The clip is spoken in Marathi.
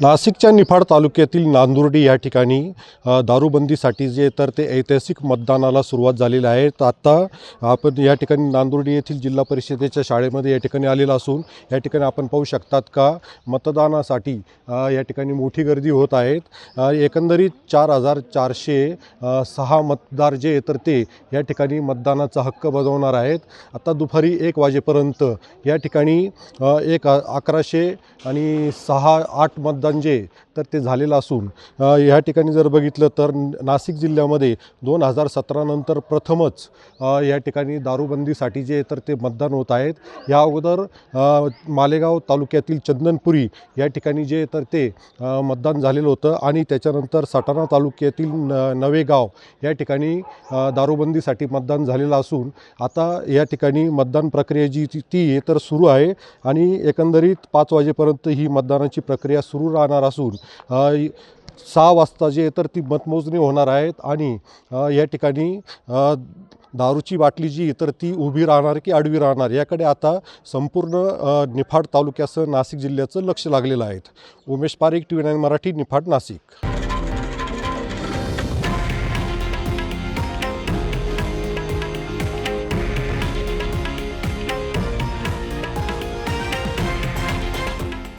नाशिकच्या निफाड तालुक्यातील नांदुर्डी या ठिकाणी दारूबंदीसाठी जे तर ते ऐतिहासिक मतदानाला सुरुवात झालेली आहे. तर आत्ता आपण या ठिकाणी नांदुर्डी येथील जिल्हा परिषदेच्या शाळेमध्ये या ठिकाणी आलेलं असून या ठिकाणी आपण पाहू शकतात का मतदानासाठी या ठिकाणी मोठी गर्दी होत आहेत एकंदरीत चार हजार चारशे सहा मतदार जे तर ते या ठिकाणी मतदानाचा हक्क बजावणार आहेत. आता दुपारी एक वाजेपर्यंत या ठिकाणी एक अकराशे आणि सहा आठ मतदान जे तर ते झालेलं असून ह्या या ठिकाणी जर बघितलं तर नाशिक जिल्ह्यामध्ये दोन हजार सतरानंतर प्रथमच या ठिकाणी दारूबंदीसाठी जे तर ते मतदान होत आहेत. या अगोदर मालेगाव तालुक्यातील चंदनपुरी या ठिकाणी जे तर ते मतदान झालेलं होतं आणि त्याच्यानंतर सटाणा तालुक्यातील न नवेगाव या ठिकाणी दारूबंदीसाठी मतदान झालेलं असून आता या ठिकाणी मतदान प्रक्रिया जी ती ती आहे तर सुरू आहे आणि एकंदरीत पाच वाजेपर्यंत ही मतदानाची प्रक्रिया सुरू राहणार असून सहा वाजता जे तर ती मतमोजणी होणार आहेत आणि या ठिकाणी दारूची बाटली जी तर ती उभी राहणार की आडवी राहणार याकडे आता संपूर्ण निफाड तालुक्यासह नाशिक जिल्ह्याचं लक्ष लागलेलं आहे. Umesh Parekh T V nine Marathi Niphad Nashik.